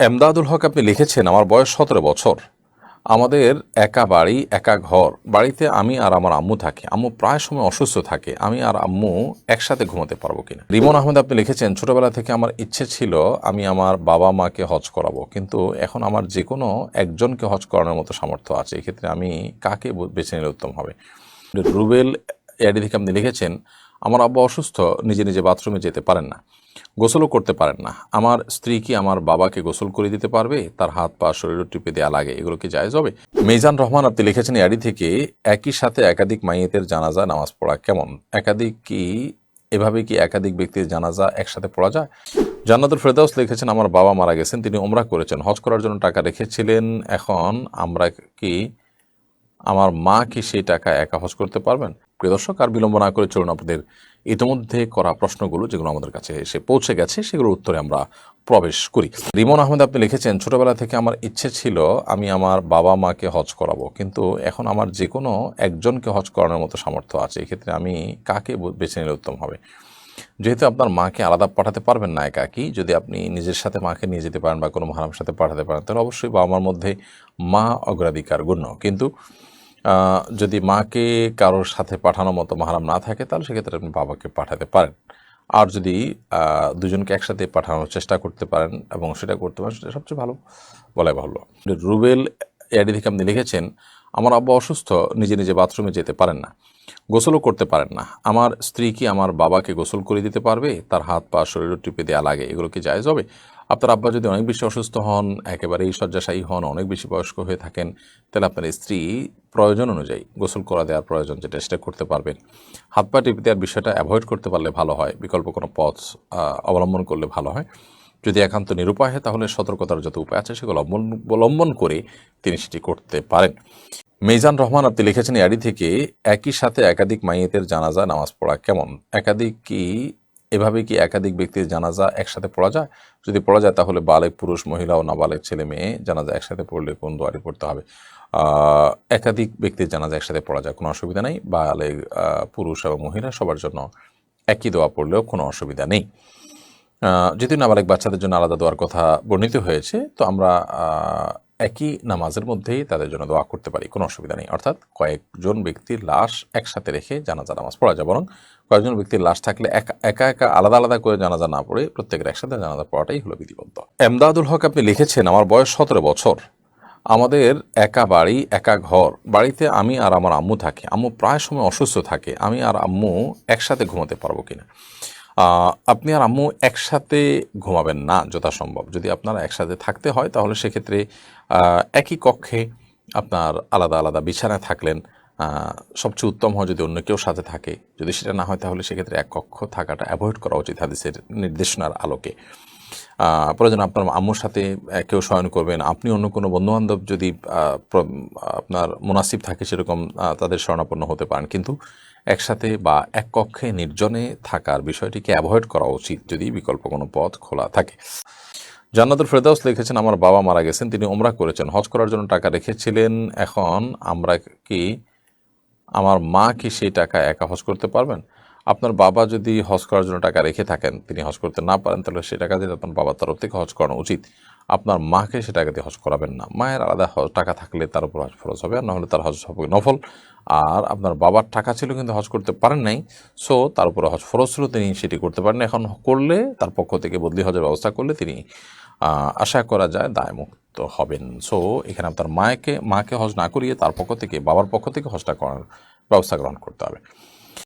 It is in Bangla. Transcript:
এমদাদুল হক আপনি লিখেছেন, আমার বয়স সতেরো বছর। আমাদের একা বাড়ি, একা ঘর। বাড়িতে আমি আর আমার আম্মু থাকি। আম্মু প্রায় সময় অসুস্থ থাকে। আমি আর আম্মু একসাথে ঘুমাতে পারব কিনা? রিমন আহমেদ আপনি লিখেছেন, ছোটবেলা থেকে আমার ইচ্ছে ছিল আমি আমার বাবা মাকে হজ করাবো। কিন্তু এখন আমার যে কোনো একজনকে হজ করানোর মতো সামর্থ্য আছে। এক্ষেত্রে আমি কাকে বেছে নিলে উত্তম হবে? রুবেল এডি থেকে আপনি লিখেছেন, আমার আব্বা অসুস্থ, নিজে নিজে বাথরুমে যেতে পারেন না। গোসলও করতে পারেন না। আমার স্ত্রী কি আমার বাবাকে গোসল করে দিতে পারবে? তার হাত পা শরীর টিপে দেওয়া লাগে। এগুলো কি জায়েজ হবে? মেজান রহমান, আপনি লিখেছেন এডি থেকে, একই সাথে একাধিক মাইয়েতের জানাজা, নামাজ পড়া কেমন? একাধিক কি, এভাবে কি একাধিক ব্যক্তির জানাজা একসাথে পড়া যায়? জান্নাতুল ফেরদাউস লিখেছেন, আমার বাবা মারা গেছেন, তিনি ওমরা করেছেন। হজ করার জন্য টাকা রেখেছিলেন। এখন আমরা কি, আমার মা কি সেই টাকা একা হজ করতে পারবেন? প্রিয় দর্শক, আর বিলম্ব না করে চলুন আপনাদের ইতিমধ্যে করা প্রশ্নগুলো যেগুলো আমাদের কাছে এসে পৌঁছে গেছে, সেগুলোর উত্তরে আমরা প্রবেশ করি। রিমন আহমেদ, আপনি লিখেছেন, ছোটবেলা থেকে আমার ইচ্ছে ছিল আমি আমার বাবা মাকে হজ করাবো, কিন্তু এখন আমার যে কোনো একজনকে হজ করানোর মতো সামর্থ্য আছে, এক্ষেত্রে আমি কাকে বেছে নিলে উত্তম হবে? যেহেতু আপনার মাকে আলাদা পাঠাতে পারবেন না একাকি, যদি আপনি নিজের সাথে মাকে নিয়ে যেতে পারেন বা কোনো মহারামের সাথে পাঠাতে পারেন, তাহলে অবশ্যই বাবা মার মধ্যে মা অগ্রাধিকার গণ্য। কিন্তু যদি মাকে কারোর সাথে পাঠানোর মতো মাহারাম না থাকে, তাহলে সেক্ষেত্রে আপনি বাবাকে পাঠাতে পারেন। আর যদি দুজনকে একসাথে পাঠানোর চেষ্টা করতে পারেন এবং সেটা করতে পারেন, সেটা সবচেয়ে ভালো বলাই ভালো রুবেল এডি থেকে আপনি লিখেছেন, আমার আব্বা অসুস্থ, নিজে নিজে বাথরুমে যেতে পারেন না। গোসলও করতে পারেন না। আমার স্ত্রী কি আমার বাবাকে গোসল করে দিতে পারবে? তার হাত পা শরীর টিপে দেওয়া লাগে। এগুলো কি জায়েজ হবে? আপনার আব্বা যদি অনেক বেশি অসুস্থ হন, একেবারেই শয্যাশায়ী হন, অনেক বেশি বয়স্ক হয়ে থাকেন, তাহলে আপনার স্ত্রী প্রয়োজন অনুযায়ী গোসল করা দেওয়ার প্রয়োজন, যেটা সেটা করতে পারবেন। হাত পা টিপে দেওয়ার বিষয়টা অ্যাভয়েড করতে পারলে ভালো হয়, বিকল্প কোনো পথ অবলম্বন করলে ভালো হয়। যদি একান্ত নিরুপায় হয়, তাহলে সতর্কতার যত উপায় আছে, সেগুলো অবলম্বন করে তিনি সেটি করতে পারেন। মেজান রহমান, আপনি লিখেছেন এডি থেকে, একই সাথে একাধিক মাইয়েতের জানাজা, নামাজ পড়া কেমন? একাধিক কি এভাবে কি একাধিক ব্যক্তির জানাজা একসাথে পড়া যায়? যদি পড়া যায়, তাহলে বালেক পুরুষ, মহিলা ও নাবালেক ছেলে মেয়ে জানাজা একসাথে পড়লে কোন দোয়ারি পড়তে হবে? একাধিক ব্যক্তির জানাজা একসাথে পড়া যায়, কোনো অসুবিধা নেই। বালেক পুরুষ এবং মহিলা সবার জন্য একই দোয়া পড়লেও কোনো অসুবিধা নেই। যেহেতু নাবালেক বাচ্চাদের জন্য আলাদা দোয়ার কথা বর্ণিত হয়েছে, তো আমরা একই নামাজের মধ্যেই তাদের জন্য দোয়া করতে পারি, কোনো অসুবিধা নেই। অর্থাৎ কয়েকজন ব্যক্তির লাশ একসাথে রেখে জানাজা নামাজ পড়া যায়, বরং কয়েকজন ব্যক্তির লাশ থাকলে একা একা আলাদা আলাদা করে জানাজা না পড়ে প্রত্যেকের একসাথে জানাজা পড়াটাই হলো বিধিবদ্ধ। এমদাদুল হক, আপনি লিখেছেন, আমার বয়স সতেরো বছর। আমাদের একা বাড়ি, একা ঘর। বাড়িতে আমি আর আমার আম্মু থাকি। আম্মু প্রায় সময় অসুস্থ থাকে। আমি আর আম্মু একসাথে ঘুমাতে পারব কিনা? আপনি আর আম্মু একসাথে ঘুমাবেন না যথাসম্ভব। যদি আপনারা একসাথে থাকতে হয়, তাহলে সেক্ষেত্রে একই কক্ষে আপনার আলাদা আলাদা বিছানায় থাকলেন। সবচেয়ে উত্তম হয় যদি অন্য কেউ সাথে থাকে। যদি সেটা না হয়, তাহলে সেক্ষেত্রে এক কক্ষ থাকাটা অ্যাভয়েড করা উচিত হাদিসের নির্দেশনার আলোকে। প্রয়োজন আপনার আম্মুর সাথে কেউ শয়ন করবেন আপনি অন্য কোনো বন্ধুবান্ধব যদি আপনার মুনাসিব থাকে, সেরকম তাদের শরণাপন্ন হতে পারেন। কিন্তু একসাথে বা এক কক্ষে নির্জনে থাকার বিষয়টিকে অ্যাভয়েড করা উচিত যদি বিকল্প কোনো পথ খোলা থাকে। জান্নাতুল ফেরদাউস লিখেছেন, আমার বাবা মারা গেছেন, তিনি ওমরা করেছেন, হজ করার জন্য টাকা রেখেছিলেন, এখন আমরা কি, আমার মা কি সেই টাকা একা হজ করতে পারবেন? আপনার বাবা যদি হজ করার জন্য টাকা রেখে থাকেন, তিনি হজ করতে না পারেন, তাহলে সেই টাকা দিয়ে আপনার বাবার তরফ থেকে হজ করানো উচিত। আপনার মাকে সে টাকা দিয়ে হজ করাবেন না। মায়ের আলাদা টাকা থাকলে তার উপর হজ ফরজ হবে আর নাহলে তার হজ হবে নফল। আর আপনার বাবার টাকা ছিল কিন্তু হজ করতে পারেন নাই, সো তার উপরে হজ ফরজ ছিল, তিনি সেটি করতে পারেন এখন করলে, তার পক্ষ থেকে বদলি হজের ব্যবস্থা করলে তিনি আশা করা যায় দায়মুক্ত হবেন। সো এখানে আপনার মাকে মাকে হজ না করিয়ে তার পক্ষ থেকে, বাবার পক্ষ থেকে হজটা করার ব্যবস্থা গ্রহণ করতে হবে।